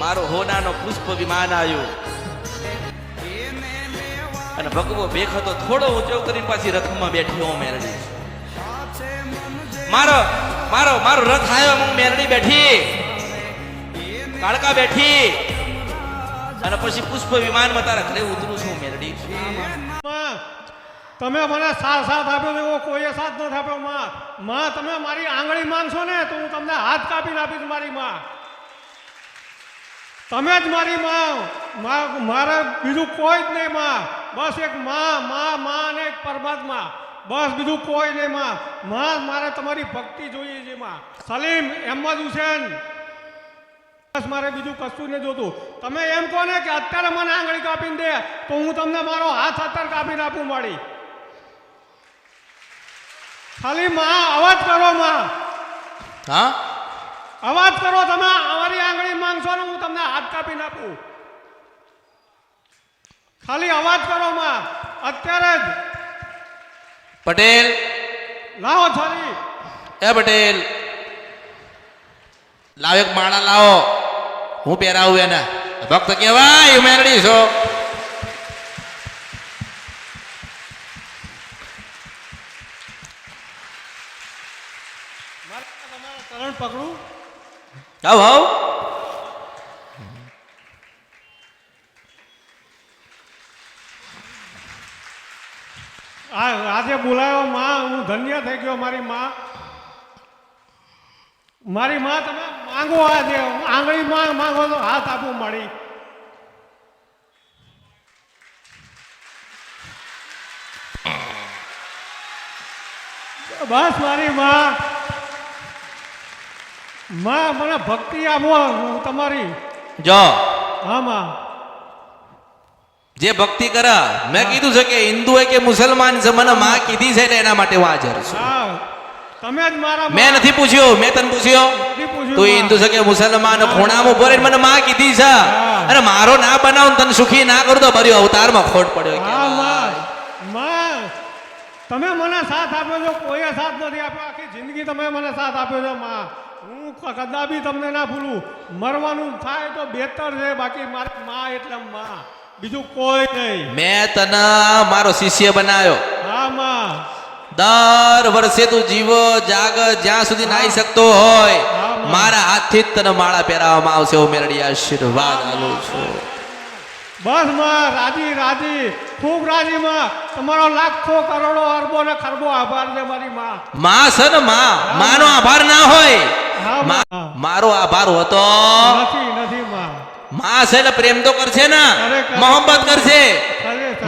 મારો હોનાનો પુષ્પ વિમાન આવ્યું. અને ભગવો હતો, થોડો ઊંચો કરી પાછી રથમાં બેઠી હું મેરડી. મારો મારો મારો રથ આવ્યો હું મેરડી બેઠી. કાળકા બેઠી. અને પછી પુષ્પ વિમાનમાં તારા ઘરે ઉતરું છું મેરડી. તમે મને સાથ સાથ આપ્યો એવો કોઈએ સાથ નથી આપ્યો, માં. માં, તમે મારી આંગળી માંગશો ને તો હું તમને હાથ કાપીને આપીશ મારી માં. તમે જ મારી માં મારે બીજું કોઈ જ નહીં માં. બસ એક માં માં માં અને એક પરમાત્મા. બસ બીજું કોઈ નહીં માં. માં મારે તમારી ભક્તિ જોઈએ છે માં. સલીમ અહેમદ હુસેન. બસ મારે બીજું કશું નહીં જોતું. તમે એમ કહો ને કે અત્યારે મને આંગળી કાપીને દે, તો હું તમને મારો હાથ અત્યારે કાપીને આપું માડી. ખાલી માં, અવાજ કરો માં. હા? અવાજ કરો તમે અમારી આંગળી માંગશો ને હું તમને હાથ કાપી નાખું. ખાલી અવાજ કરો માં. અત્યારે જ. પટેલ. લાવો છરી. એ પટેલ. લાવ એક માળા લાવો. હું પહેરાવું એને. ભક્ત કહેવાય ઉમેરડી છો. તમારા પકડું. આવ આવ આજે બોલાયો માં, હું ધન્ય થઈ ગયો મારી માં. મારી માં, તમે માંગો આજે. આંગળી માં માંગો તો હાથ આપું મળી બસ મારી માં. માં મને ભક્તિ આપો હું તમારી જો. હા માં જે ભક્તિ કરે મેં કીધું છે કે હિન્દુ હોય કે મુસલમાન છે મને માં કીધી છે ને એના માટે હું હાજર છું. તમે જ મારા મેં નથી પૂછ્યો મેં તને પૂછ્યો. તું હિન્દુ છે કે મુસલમાન ખૂણામાં ઊભો રહીને મને માં કીધી છે. અને મારો ના બનાવું તને સુખી ના કરું તો ભર્યો અવતારમાં ખોટ પડ્યો તમે મને સાથ આપ્યો છો કોઈએ સાથ નથી આપ્યો? આખી જિંદગી તમે મને સાથ આપ્યો છો માં. હું ક- કદાપી તમને ના ભૂલું. મરવાનું થાય તો બેતર છે બાકી મારી માં એટલે માં. બીજું કોઈ નહીં. મેં તને મારો શિષ્ય બનાવ્યો. હા માં. દર વર્ષે તું જીવો જાગ જ્યાં સુધી નાઈ શકતો હોય મારા હાથથી જ તને માળા પહેરાવવામાં આવશે હું મેરડી આશીર્વાદ. આલું છું. બસમાં રાજી રાજી ખૂબ રાજી માં તમારો લાખો કરોડો અરબો ને ખરબો આભાર છે મારી માં. માં છે ને માં. માનો આભાર ના હોય. મારો આભાર હોતો. નથી નથી માં. માં છે એટલે પ્રેમ તો કરશે ને. મોહબ્બત કરશે.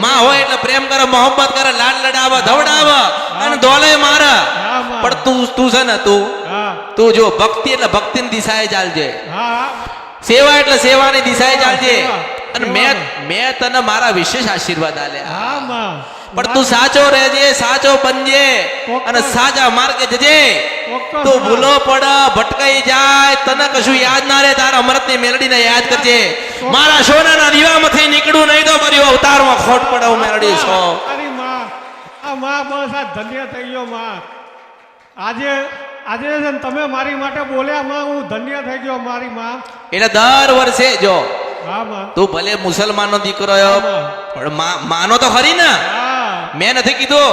માં હોય એટલે પ્રેમ કરે મોહબ્બત કરે લાડ લડાવે ધવડાવે અને દોલે મારે. પણ તું તું છે ને તું. હા. તું જો ભક્તિ એટલે ભક્તિની દિશાએ ચાલજે. સેવા એટલે સેવાની દિશાએ ચાલજે. અને. મેં મેં તને મારા વિશેષ આશીર્વાદ આલ્યા. પણ તું સાચો રહેજે સાચો બનજે અને સાચા માર્ગે જજે. તું ભૂલો પડ ભટકાઈ જાય તને કશું યાદ ના રહે તારા અમૃતની મેલડીને યાદ કરજે. મારા સોનાના દીવામાંથી નીકળું નહીં તો મારી અવતારમાં ખોટ પડે હું મેલડી છો. માં આ માં બસ આ ધન્ય થઈ ગયો માં. આજે આજે છે તમે મારી માટે બોલ્યા માં હું ધન્ય થઈ ગયો મારી માં. એટલે દર વર્ષે જો તું ભલે મુસલમાનનો દીકરો પણ માનો તો ખરી ને. મેં નથી કીધું.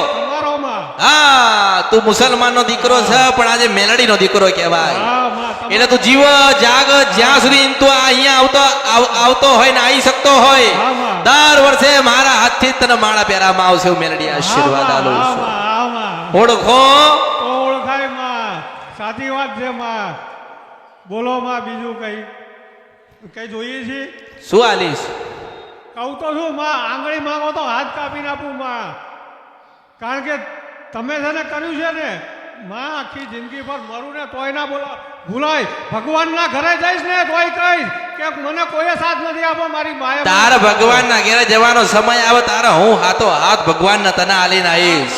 હા તું મુસલમાનનો દીકરો છે પણ આજે મેલડીનો દીકરો કહેવાય. એટલે તું જીવ જાગ જ્યાં સુધી તું અહીંયા આવતો આવતો હોય ને આવી શકતો હોય દર વર્ષે મારા હાથથી તને માળા પહેરામાં આવશે હું મેલડી આશીર્વાદ આલું છું. ઓળખો. ઓળખાયમાં. સાચી વાત છે માં. બોલો માં બીજું કઈ? કઈ જોઈએ છે? શું આલીશ કહું તો શું માં આંગળી માંગો તો હાથ કાપીને આપું માં. કારણ કે તમે છે ને કર્યું છે ને માં આખી જિંદગી પર મરું ને તોય ના બોલા ભૂલાય. ભગવાનના ઘરે જઈશ ને તોય કહીશ કે મને કોઈ સાથ નથી આપો મારી માએ તારે ભગવાનના ઘેરે જવાનો સમય આવે તારે હું હાથો હાથ ભગવાનના તને આલીને આવીશ.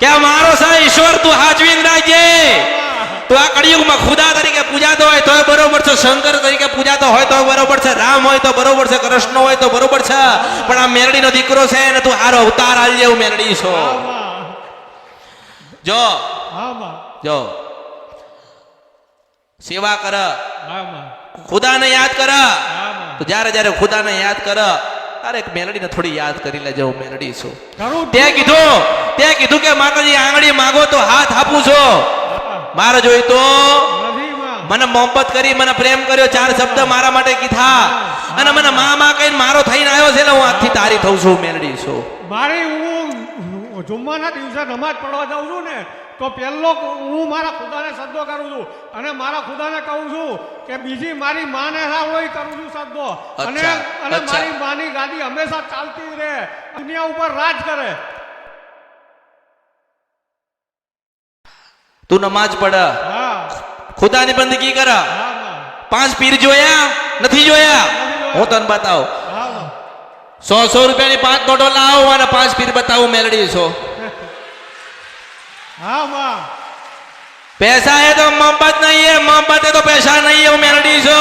કે મારો સા ઈશ્વર તું હાજવીને રાખજે. તો આ કળિયુગમાં ખુદા તરીકે પૂજાતો હોય તોય બરોબર છે શંકર તરીકે પૂજાતો હોય તો બરોબર છે રામ હોય તો બરોબર છે કૃષ્ણ હોય તો બરોબર છે પણ આ મેરડીનો દીકરો છે ને તું આરો અવતાર આલ જેવું મેરડી છો. જો. જો. સેવા કર. ખુદાને યાદ કર. તો જ્યારે જ્યારે ખુદાને યાદ કર અરે એક મેલડીને થોડી યાદ કરી લેજો હું મેલડી છું. તે કીધું તે કીધું કે માતાજી આંગળી માગો તો હાથ આપું છો. મારે જોઈ તો મને મોહબ્બત કરી મને પ્રેમ કર્યો ચાર શબ્દ મારા માટે કીધા. અને મને મા મા કહીને મારો થઈને આવ્યો છે એટલે હું આજથી તારી થઉં છું મેલડી છું. મારી હું જુમ્માના દિવસે નમાજ પડવા જાઉં છું ને તો પહેલો હું મારા ખુદાને સદ્દો કરું છું. અને મારા ખુદાને કહું છું કે બીજી મારી માને હા હોય કરું છું સદ્દો અને અને મારી માની ગાદી હંમેશા ચાલતી રહે. દુનિયા ઉપર રાજ કરે. તું નમાજ પડા ખુદાની બંદગી કરા પાંચ પીર જોયા નથી જોયા હું તને બતાવ સો સો રૂપિયાની પાંચ નોટો લાવો અને પાંચ પીર બતાવું મેલડી છો પૈસા હે તો મોહબ્બત નહીં હે મોહબ્બત હે તો પૈસા નહીં હે હું મેલડી છો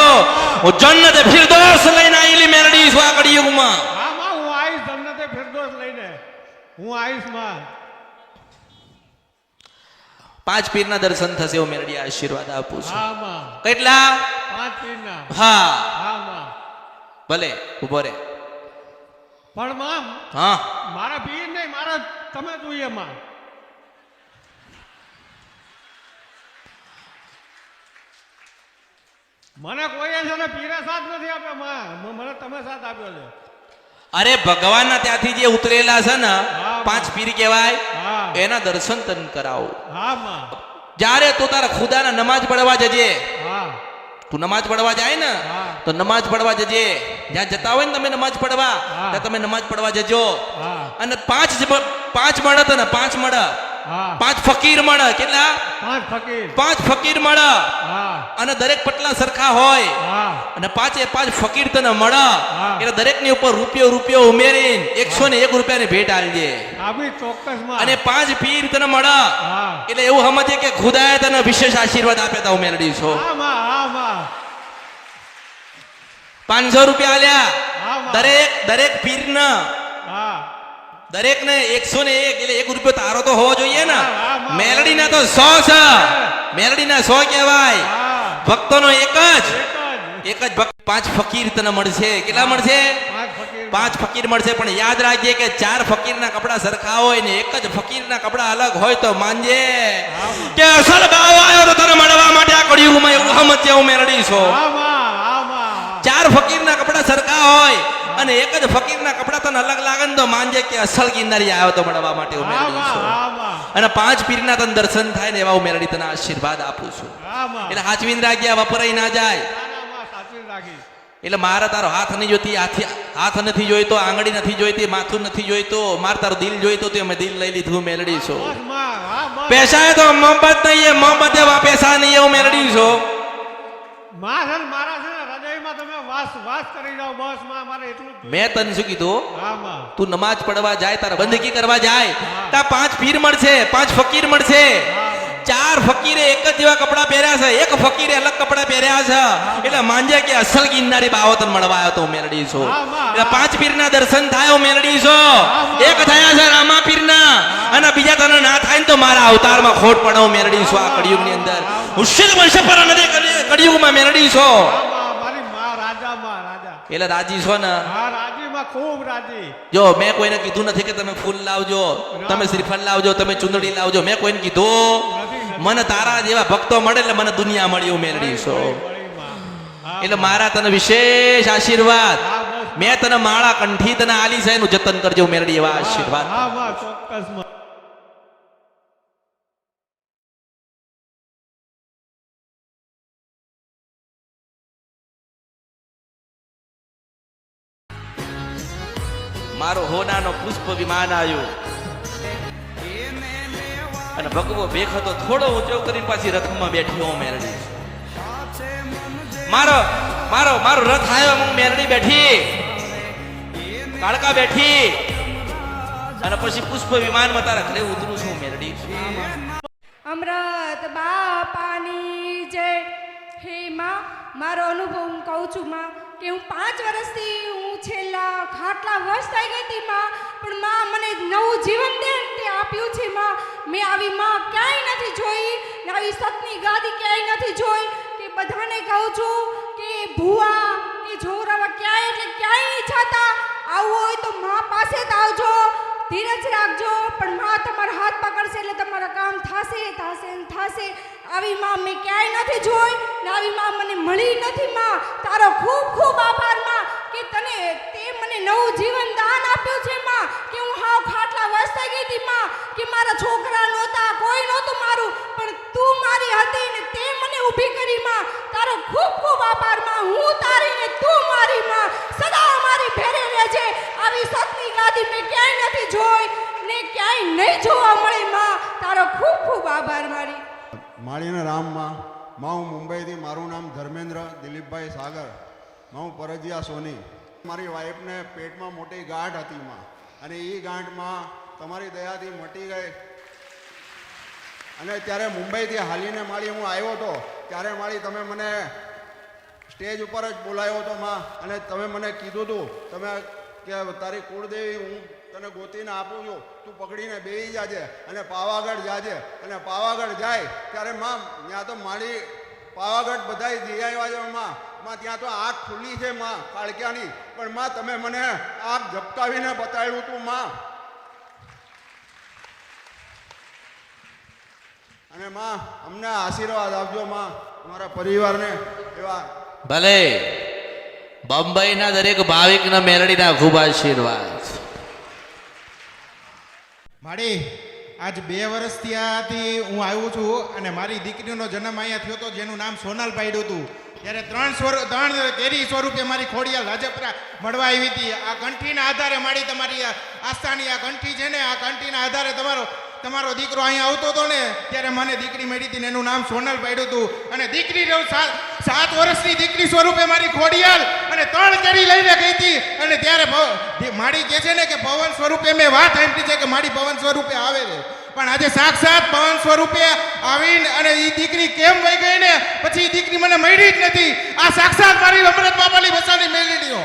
હું જન્નતે ફિરદોસ લઈને આવેલી મેલડી છું આ કડી હું માં હું આવીશ જન્નતે ફિરદોસ લઈને હું આવીશમાં પાંચ પીરના દર્શન થશે હું મેલડી આશીર્વાદ આપું છું. કેટલા? પાંચ પીરના. હા. ભલે ઊભો રે પણ માં હા. મારા પીર નહીં મારા તમે જોઈએ માં. મને કોઈએ છે ને પીરે સાથ નથી આપ્યો માં. મને તમે સાથ આપ્યો છે. અરે ભગવાનના ત્યાંથી જે ઉતરેલા છે ને. પાંચ પીર કહેવાય એના દર્શન તન કરાવો. જ્યારે તું તારા ખુદાના નમાજ પડવા જજે તું નમાજ પડવા જાય ને તો નમાજ પડવા જજે. જ્યાં જતા હોય ને તમે નમાજ પડવા ત્યાં તમે નમાજ પડવા જજો. અને પાંચ પાંચ મળે તને પાંચ મળે પાંચ ફકીર મળે. કેટલા? પાંચ ફકીર. પાંચ ફકીર મળે. અને દરેક પટલા સરખા હોય. અને પાંચે પાંચ ફકીર તને મળે. એટલે દરેકની ઉપર રૂપિયો રૂપિયો ઉમેરીને એકસો ને એક રૂપિયા ની ભેટ આલજે અને પાંચ પીર તને મળે. એટલે એવું સમજે કે ખુદાએ તને વિશેષ આશીર્વાદ આપ્યા તા ઉમેરડી છો. પાંચસો રૂપિયા આલ્યા. હા દરેક દરેક પીર હા દરેક ને એકસો ને એક એટલે એક રૂપિયો તારો તો હોવો જોઈએ ને. હા, હા, મેલડી ના તો સો છે. મેલડી ના સો કહેવાય. ભક્તોનો ભક્તો નો એક જ. એક જ ભક્ત. પાંચ ફકીર તને મળશે. કેટલા મળશે? પાંચ ફકીર. પાંચ ફકીર મળશે. પણ યાદ રાખજે કે ચાર ફકીરના કપડા સરખા હોય ને એક જ ફકીરના કપડા અલગ હોય તો માનજે કે અસલ ભાવ આવ્યો તો તને મળવા માટે આ કળિયુગમાં એવું સમજે હું મેલડી છો. ચાર ફકીરના કપડા સરખા હોય. અને એક જ ફકીરના કપડા તને અલગ લાગે ને તો માનજે કે અસલ ગિરનારી આવ્યો તો મળવા માટે છું. અને પાંચ પીરના તને દર્શન થાય ને એવા ઉમેરડી તને આશીર્વાદ આપું છું. એટલે હાચવીન રાખ્યા વપરાઈ ના જાય. એટલે મારે તારો હાથ નહીં જોતી હાથ નથી જોઈતો આંગળી નથી જોઈતી માથું નથી જોઈતો મારે તારું દિલ જોઈતો તે અમે દિલ લઈ લીધું મેળડી છો. પૈસા એ તો મોહબ્બત નહીં મોહબ્બત એવા પૈસા નહીં એવું હું મેલડી છો. મારા છે તમે વાસ વાસ કરી જાઓ બસમાં મારે એટલું મેં તને શું કીધું? હા માં. તું નમાજ પડવા જાય તારા બંદગી કરવા જાય તા પાંચ પીર મળશે પાંચ ફકીર મળશે. ચાર ફકીરે એક જ જેવા કપડા પહેર્યા છે એક ફકીરે અલગ કપડા પહેર્યા છે. એટલે માંજે કે અસલ ગિરનારી બાવો મળવા આવ્યો તો મેલડી છો. એટલે પાંચ પીરના દર્શન થાય મેલડી છો. એક થયા છે રામા પીરના અને બીજા તને ના થાય ને તો મારા અવતારમાં ખોટ પડે મેલડી છું આ કળિયુગની અંદર. મુશ્કેલ શિલ પર કળિયુગમાં મેલડી છો હા માં મારી માં રાજા માં રાજા એટલે રાજી છો ને? હા ખૂબ રાજી. જો મેં કોઈને કીધું નથી કે તમે ફૂલ લાવજો તમે શ્રીફળ લાવજો તમે ચુંદડી લાવજો. મેં કોઈને કીધું. મને તારા જેવા ભક્તો મળે એટલે મને દુનિયા મળી હું મેળવી છો એટલે મારા તને વિશેષ આશીર્વાદ. મેં તને માળા કંઠી તને આલી સાહેબ એનું જતન કરજો મેળવી એવા આશીર્વાદ. મારો હોનાનો પુષ્પ વિમાન આવ્યો. અને ભગવો ભેખ હતો, થોડો ઊંચો કરીને પાછી રથમાં બેઠી હું મેરડી. મારો મારો મારો રથ આવ્યો, હું મેરડી બેઠી. કાળકા બેઠી. અને પછી પુષ્પ વિમાનમાં તારા ઘરે ઉતરું છું મેરડી અમૃત બાપાની જય. હે માં, મારો અનુભવ હું કહું છું, માં. કે હું પાંચ વર્ષથી હું છેલ્લા ખાટલા વર્ષ થઈ ગઈ હતી માં, પણ માં મને નવું જીવન દે તે આપ્યું છે માં. મેં આવી માં ક્યાંય નથી જોઈ આવી સતની ગાદી ક્યાંય નથી જોઈ કે બધાને કહું છું કે ભૂવા, કે જોરાવા ક્યાંય એટલે ક્યાંય છતા આવું હોય તો મા પાસે જ આવજો. ધીરજ રાખજો, પણ મા તમારા હાથ પકડશે એટલે તમારા કામ થશે થશે ને થશે. આવી માં મેં ક્યાંય નથી જોઈ ને આવી માં મને મળી નથી માં. તારો ખૂબ ખૂબ આભારમાં કે તને તે મને નવું જીવન દાન આપ્યું છે માં, કે હું હાવ ખાટલા થઈ ગઈ હતી માં, કે મારા છોકરા નહોતા, કોઈ નહોતું મારું, પણ તું મારી હતી ને તે મને ઊભી કરી માં. તારો ખૂબ ખૂબ આભારમાં હું તારી ને તું મારી માં સદા મારી ભેરે રહેજે આવી સતની ગાદી મેં ક્યાંય નથી જોઈ ને ક્યાંય નહીં જોવા મળી માં. તારો ખૂબ ખૂબ આભાર મારી. માળીને રામમાં માં હું મુંબઈથી મારું નામ ધર્મેન્દ્ર દિલીપભાઈ સાગરમાં હું પરજીયા સોની. મારી વાઈફને પેટમાં મોટી ગાંઠ હતી માં. અને એ ગાંઠમાં તમારી દયાથી મટી ગઈ. અને ત્યારે મુંબઈથી હાલીને માળી હું આવ્યો હતો, ત્યારે માળી તમે મને સ્ટેજ ઉપર જ બોલાયો હતો માં. અને તમે મને કીધું હતું તમે કે તારી કુળદેવી હું તને ગોતીને આપું છું. તું પકડીને બેસી જાજે અને પાવાગઢ જાજે. અને પાવાગઢ જાય ત્યારે માં, ત્યાં તો મારી પાવાગઢ બધાય જઈ આવ્યા છે માં. માં, ત્યાં તો આંખ ખુલ્લી છે માં, કાળક્યાની. પણ માં, તમે મને આંખ ઝપકાવીને બતાવ્યું હતું માં. અને માં, અમને આશીર્વાદ આપજો માં, અમારા પરિવારને એવા ભલે. બંબઈના દરેક ભાવિકના મેરડીના ખૂબ આશીર્વાદ. માડી, આજ બે વર્ષ ત્યાંથી હું આવ્યો છું અને મારી દીકરીનો જન્મ અહીંયા થયો હતો જેનું નામ સોનલ પાડ્યું હતું. ત્યારે ત્રણ સ્વર, ત્રણ કેરી સ્વરૂપે મારી ખોડિયા લાજપરા મળવા આવી હતી. આ કંઠીના આધારે મારી તમારી આસ્થાની આ કંઠી છે ને, આ કંઠીના આધારે તમારો તમારો દીકરો અહીંયા આવતો હતો ને, ત્યારે મને દીકરી મળી હતી ને એનું નામ સોનલ પાડ્યું હતું. અને દીકરી સાત વર્ષની દીકરી સ્વરૂપે મારી ખોડિયાલ અને ત્રણ કેરી લઈને ગઈ હતી. અને માડી કહે છે ને કે પવન સ્વરૂપે મેં વાત સાંભળી છે કે માડી પવન સ્વરૂપે આવે છે. પણ આજે સાક્ષાત પવન સ્વરૂપે આવીને અને એ દીકરી કેમ વહી ગઈ ને? પછી એ દીકરી મને મળી જ નથી. આ સાક્ષાત મારી અમૃત બાપાની બસાની મેળવીઓ